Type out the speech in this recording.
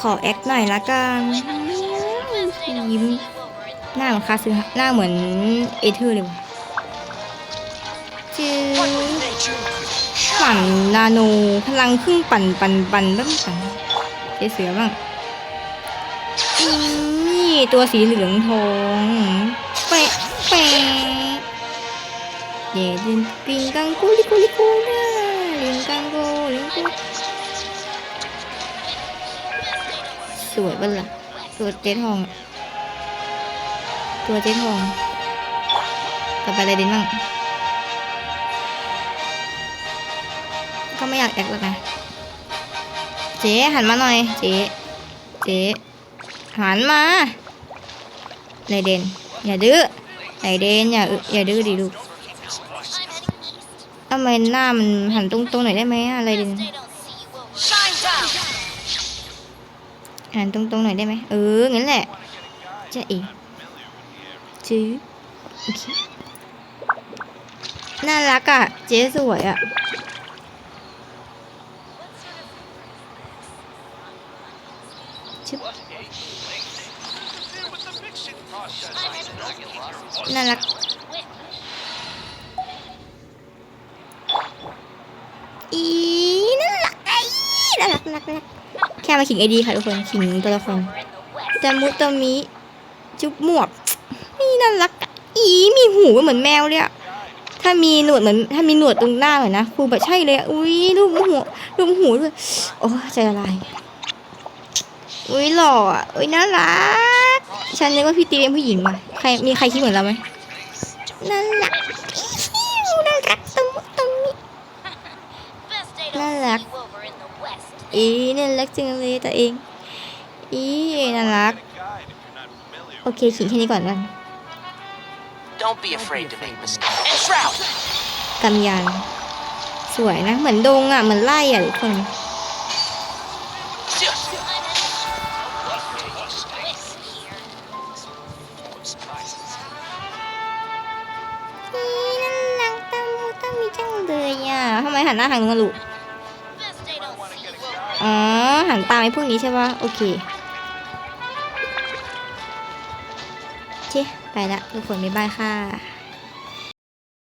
ขอแอคหน่อยละกันยิ้มหน้าเหมือนคาซึหน้าเหมือนเอเธอร์เลยว่ะจือปั่นนาโนพลังครึ่งปั่นปั่นปั่นบ้างปั่นเจ๊เสือบ้างนี่ตัวสีเหลืองทองแปะแปะเย่ดินปิงกังกูลิกูลิกูนะลิงกังกูลิงกู สวยบ้างล่ะ ตัวเจ๊ทอง ตัวเจ๊ทอง ต่อไปอะไรดินบ้างก็ไม่อยากแอคแล้วนะ เจ๊หันมาหน่อย เจ๊ เจ๊หันมาไรเดนอย่าดื้อไรเดนอย่าอย่าดื้อดิลูกทำไมหน้ามันหันตรงๆหน่อยได้ไหมอะไรเดน Shine down. หันตรงๆหน่อยได้ไหมเออ งั้นแหละ จะอีจื้อโอเคน่ารักอะ เจ๊สวยอะชึบน่ารัก อีน่ารักไอ้น่ารักน่ารักน่ารัก แค่มาขิงไอดีค่ะทุกคนขิงตัวละครแต่มุตมิจุ๊บหมวกนี่น่ารักอีมีหูเหมือนแมวเลยอะถ้ามีหนวดเหมือนถ้ามีหนวดตรงหน้าเหน่อยนะครูแบบใช่เลยอุ้ยรูปหัวรูปหูด้วยโอ้ใจละลายอุ้ยหล่ออะอุ้ยน่ารักฉันนึกว่าพี่ตีเป็นผู้หญิงว่ะใครมีใครคิดเหมือนเราไหมน่ารักอิ๊วน่ารักตะมุตะมิ Best day to Lalak. see you over in the west. อีน่ารักจังเลยตัวเองอีน่ารักโอเคขิงแค่นี้ก่อนกัน Don't be afraid to make mistakes. And Shroud! กำยานสวยนะ เหมือนดงอะ เหมือนไล่อะทุกคนนี่น่ารักตามูตามีจังเลยอะทำไมหันหน้าทางนู้นกันลูก อ๋อหันตามไอ้พวกนี้ใช่ปะโอเคเชไปละทุกคนบ๊ายบายค่ะ